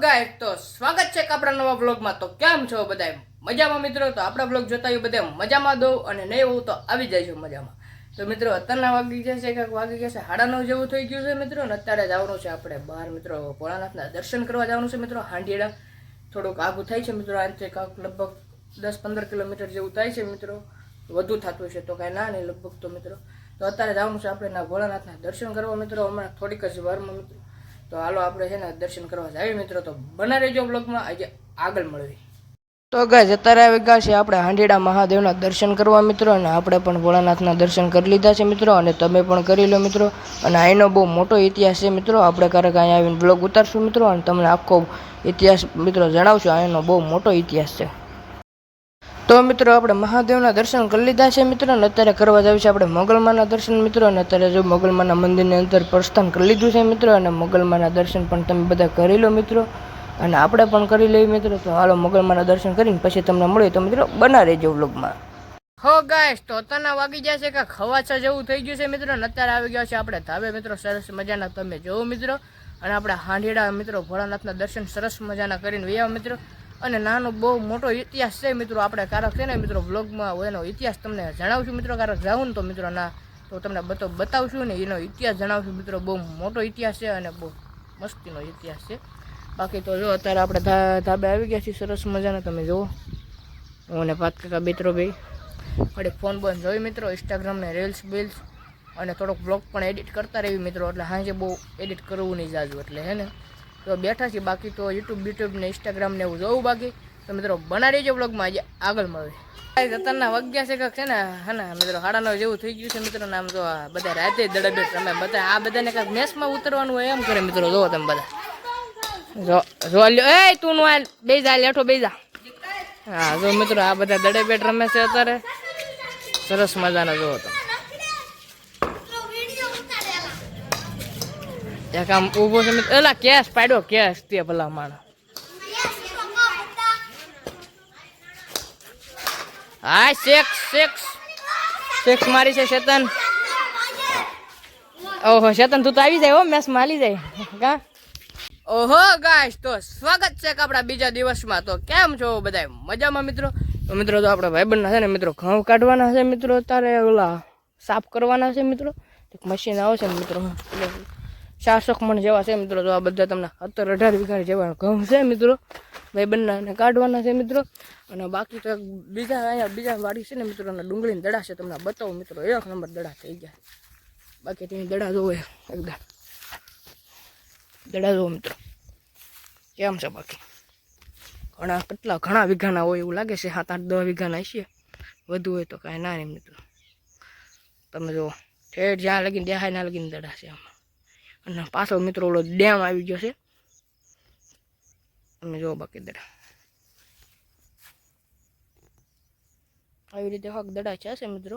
Guys તો સ્વાગત છે આપણા નવા બ્લોગમાં તો કેમ છો બધા મજામાં મિત્રો? તો આપણા બ્લોગ જોતા હોય બધા મજામાં દો અને નહીં હોવું તો આવી જાય છે મજામાં. તો મિત્રો, અત્યારના વાગી ગયા છે કાંક વાગી ગયા છે સાડા નવ જેવું થઈ ગયું છે મિત્રો, અને અત્યારે જવાનું છે આપણે બહાર મિત્રો, ભોળાનાથના દર્શન કરવા જવાનું છે મિત્રો હાંડીડા થોડુંક આગું થાય છે મિત્રો આનાથી કાંક લગભગ દસ પંદર કિલોમીટર જેવું થાય છે મિત્રો. વધુ થતું છે તો કાંઈ ના નહીં લગભગ તો મિત્રો. તો અત્યારે જવાનું છે આપણે ના ભોળાનાથના દર્શન કરવા મિત્રો, હમણાં થોડીક જ વારમાં મિત્રો. તો હાલો આપણે છે ને દર્શન કરવા જાય મિત્રો. તો બના રહેજો બ્લોગમાં. આજે આગળ મળવી. તો ગાય અત્યારે આવી ગયા છે આપણે હાંડીડા મહાદેવના દર્શન કરવા મિત્રો, અને આપણે પણ ભોળાનાથના દર્શન કરી લીધા છે મિત્રો, અને તમે પણ કરી લો મિત્રો. અને અહીંનો બહુ મોટો ઇતિહાસ છે મિત્રો. આપણે ક્યારેક અહીંયા આવીને બ્લોગ ઉતારશું મિત્રો, અને તમને આખો ઇતિહાસ મિત્રો જણાવશું. અહીંનો બહુ મોટો ઇતિહાસ છે. તો મિત્રો, આપણે મહાદેવના દર્શન કરી લીધા છે મિત્રો, અને અત્યારે કરવા જાવ છે આપણે મોગલમાના દર્શન મિત્રો, અને અત્યારે જો મોગલમાના મંદિરની અંદર પ્રસ્થાન કરી લીધું છે મિત્રો, અને મોગલમાના દર્શન પણ તમે બધા કરી લો મિત્રો, અને આપણે પણ કરી લઈએ મિત્રો, તો હાલો મોગલમાના દર્શન કરીને પછી તમને મળીએ. તો મિત્રો, બના રહેજો વ્લોગમાં. હો ગાઈસ, તો અત્યારના વાગી ગયા છે કે ખવાચા જેવું થઈ ગયું છે મિત્રો અત્યારે આવી ગયા છે આપણે ધાબે મિત્રો, સરસ મજાના તમે જોવો મિત્રો, અને આપણે હાંડીડા મિત્રો, ભોળાનાથના દર્શન સરસ મજાના કરીને વૈયા મિત્રો અને નાનો બહુ મોટો ઇતિહાસ છે મિત્રો. આપણે કારક છે ને મિત્રો વ્લોગમાં એનો ઇતિહાસ તમને જણાવશું મિત્રો. કારક જાઉં ને તો મિત્રો ના, તો તમને બતો બતાવશું ને એનો ઇતિહાસ જણાવશું મિત્રો. બહુ મોટો ઇતિહાસ છે અને બહુ મસ્તીનો ઇતિહાસ છે. બાકી તો જો અત્યારે આપણે ધાબે આવી ગયા છીએ, સરસ મજાના. તમે જુઓ. હું અને પાત કાકા બેતરો ભાઈ વળી ફોન બોન જોઈ મિત્રો ઇન્સ્ટાગ્રામ ને રીલ્સ બિલ્સ અને થોડોક બ્લોગ પણ એડિટ કરતા રહેવી મિત્રો. એટલે સાંજે બહુ એડિટ કરવું નહીં જાજુ એટલે, હે ને? તો બેઠા છીએ. બાકી તો યુટ્યુબ યુટ્યુબ ને ઇન્સ્ટાગ્રામ ને એવું જોવું બાકી. તો મિત્રો બના રહીજો બ્લોગમાં આજે આગળ મળે. અત્યારના વાગ્યા છે કાંક છે ને? હા ને, મિત્રો હાડાનો જેવું થઈ ગયું છે મિત્રો નામ જો બધા રાતે દડબેટ રમે બધા આ બધાને કાંઈક મેસમાં ઉતરવાનું હોય એમ કરે મિત્રો. જોવો તમે બધા. જો જો એ, તું નું બે જા, લેઠો બે જા. હા, જો મિત્રો, આ બધા દડે બેટ રમે છે અત્યારે. સરસ મજાના, જોવો તમે. એક આમ ઊભો છે એલા કેસ પાડ્યો, કેસ તે ભલા માણસ. હા શેખ શેખ શેખ મારી છે શેતન. ઓહો, શેતન, તું તો આવી જાય હો, મેસ માલી જાય. કા ઓહો, ગાઈસ, તો સ્વાગત છે આપણા બીજા દિવસમાં. તો કેમ છો બધા મજામાં મિત્રો? મિત્રો, તો આપણા ભાઈબંધના છે ને, મિત્રો, ઘઉં કાઢવાના છે મિત્રો તારે ઓલા સાફ કરવાના છે મિત્રો. મશીન આવશે ને, મિત્રો ચારસો મણ જેવા છે મિત્રો, તો આ બધા તમને સત્તર અઢાર વીઘા જેવા ઘઉં છે મિત્રો. ભાઈ બંને કાઢવાના છે મિત્રો. અને બાકી તો બીજા અહીંયા બીજા વાડી છે ને મિત્રો, અને ડુંગળીને દડા છે, તમને બતાવો મિત્રો. એક નંબર દડા થઈ ગયા. બાકી તેની દડા જોવે એકદમ. દડા જોવો મિત્રો. કેમ છે બાકી? ઘણા કેટલા ઘણા વીઘાના હોય એવું લાગે છે, સાત, આઠ, દસ વીઘાના હશે. વધુ હોય તો કાંઈ ના નહીં મિત્રો. તમે જુઓ. ઠેઠ જ્યાં લગીને દેખાય ના લગીને દડા છે આમાં. અને પાછો મિત્રો ઓલો ડેમ આવી ગયો છે. તમે જુઓ બાકી દડા. આવી રીતે હક દડા છે હશે મિત્રો.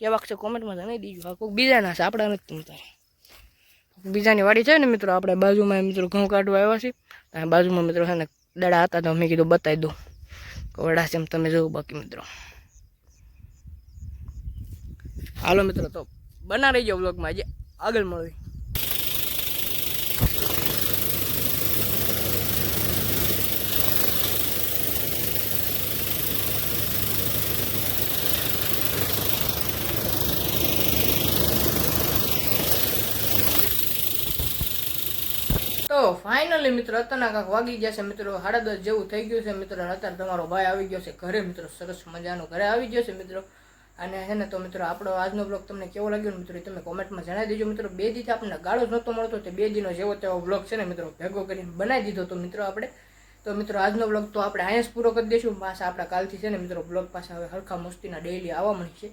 કેવાક છે કોમેન્ટમાં જણાવી દીજો. કોઈક બીજાના છે, આપણા નથી તમતા બીજાની વાડી છે ને મિત્રો, આપણે બાજુમાં મિત્રો ઘઉં કાઢવા આવ્યા છીએ. અને બાજુમાં મિત્રો છે ને દડા હતા, તો મેં કીધું બતાવી દઉં. વડા છે એમ તમે જોવું બાકી મિત્રો. હાલો મિત્રો, તો બના રહી જાઓ બ્લોગમાં આજે આગળ મળવી તો ફાઇનલી મિત્રો, અત્યારના કાંક વાગી ગયા છે મિત્રો. સાડા દસ જેવું થઈ ગયું છે મિત્રો. અત્યારે તમારો ભાઈ આવી ગયો છે ઘરે મિત્રો. સરસ મજાનો ઘરે આવી ગયો છે મિત્રો. અને છે ને તો મિત્રો, આપણો આજનો બ્લોગ તમને કેવો લાગ્યો ને મિત્રો તમે કોમેન્ટમાં જણાવી દેજો મિત્રો. બે દીથી આપણને ગાળો જ નહોતો મળતો, તે બે દીનો જેવો તેવો બ્લોગ છે ને મિત્રો, ભેગો કરીને બનાવી દીધો તો મિત્રો આપણે. તો મિત્રો, આજનો બ્લોગ તો આપણે અહીંયા પૂરો કરી દઈશું. પાછા આપણા કાલથી છે ને મિત્રો બ્લોગ પાસે હવે હરખા મસ્તીના ડેઈલી આવવા છે.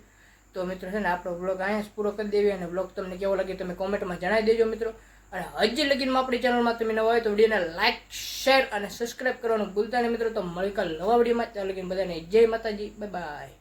તો મિત્રો, છે ને આપણો બ્લોગ અહીંયા પૂરો કરી દેવી અને બ્લોગ તમને કેવો લાગ્યો તમે કોમેન્ટમાં જણાવી દેજો મિત્રો. અને હજી લગીનમાં આપણી ચેનલમાં તમે નવા હોય તો વિડીયોને લાઇક શેર અને સબસ્ક્રાઇબ કરવાનું ભૂલતા નહીં મિત્રો. તો મળી કાલ નવા વિડીયોમાં. ત્યાં લગીને બધાને જય માતાજી. Bye bye